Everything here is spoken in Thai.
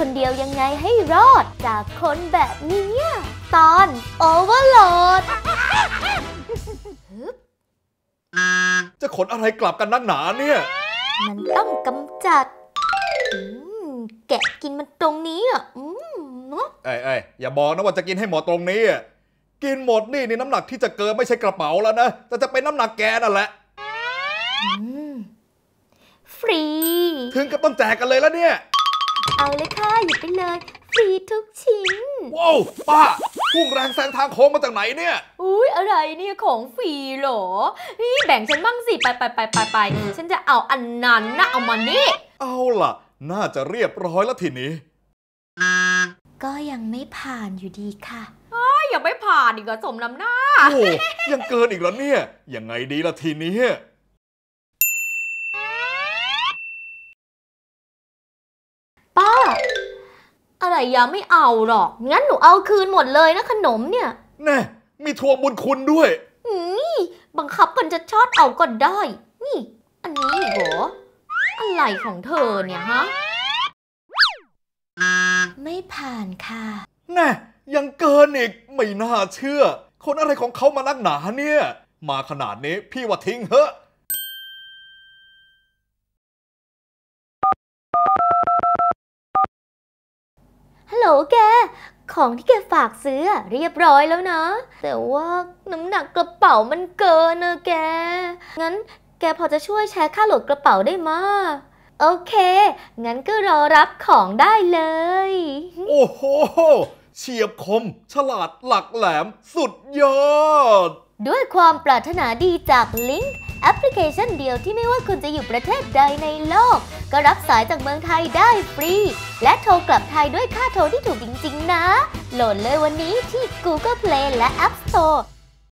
คนเดียวยังไงให้รอดจากคนแบบเนี้ยตอนโอเวอร์โหลดจะขนอะไรกลับกันนักหนาเนี่ย มันต้องกำจัดอืมแกะกินมันตรงนี้อะอืมเนอะเอ้ยเอ้ยอย่าบอกนะว่าจะกินให้หมดตรงนี้อะกินหมดนี่นี่น้ำหนักที่จะเกินไม่ใช่กระเป๋าแล้วนะ แต่จะเป็นน้ำหนักแกนั่นแหละอืมฟรี ถึงกับต้องแจกกันเลยแล้วเนี่ย เอาเลยค่ะหยิบไปเลย ฟรีทุกชิ้น ว้าวป้าพุ่งแรงแซงทางโค้งมาจากไหนเนี่ย อุ้ยอะไรเนี่ยของฟรีเหรอนี่แบ่งฉันบ้างสิไปไปไปไปไปฉันจะเอาอันนั้นนะเอามานี่ เอาล่ะ น่าจะเรียบร้อยแล้วทีนี้ ก็ยังไม่ผ่านอยู่ดีค่ะยังไม่ผ่านอีกเหรอสมน้ำหน้า โอ้ยังเกินอีกแล้วเนี่ย ยังไงดีล่ะทีนี้ อะไรยังไม่เอาหรอก งั้นหนูเอาคืนหมดเลยนะขนมเนี่ย แน่มีทวงบุญคุณด้วย นี่บังคับกันจะชอดเอาก็ได้ นี่ อันนี้อีกเหรอ อะไรของเธอเนี่ยฮะ ไม่ผ่านค่ะ แน่ยังเกินอีก ไม่น่าเชื่อ คนอะไรของเขามานักหนาเนี่ย มาขนาดนี้พี่ว่าทิ้งเถอะ แก ของที่แกฝากซื้อเรียบร้อยแล้วนะ แต่ว่าน้ำหนักกระเป๋ามันเกินนะแก งั้นแกพอจะช่วยแชร์ค่าโหลดกระเป๋าได้มาโอเค งั้นก็รอรับของได้เลย โอ้โห เฉียบคม ฉลาดหลักแหลมสุดยอด ด้วยความปรารถนาดีจากลิงก์แอปพลิเคชันเดียวที่ไม่ว่าคุณจะอยู่ประเทศใดในโลก ก็รับสายจากเมืองไทยได้ฟรี และโทรกลับไทยด้วยค่าโทรที่ถูกจริง ๆ นะ โหลดเลยวันนี้ที่ Google Play และ App Store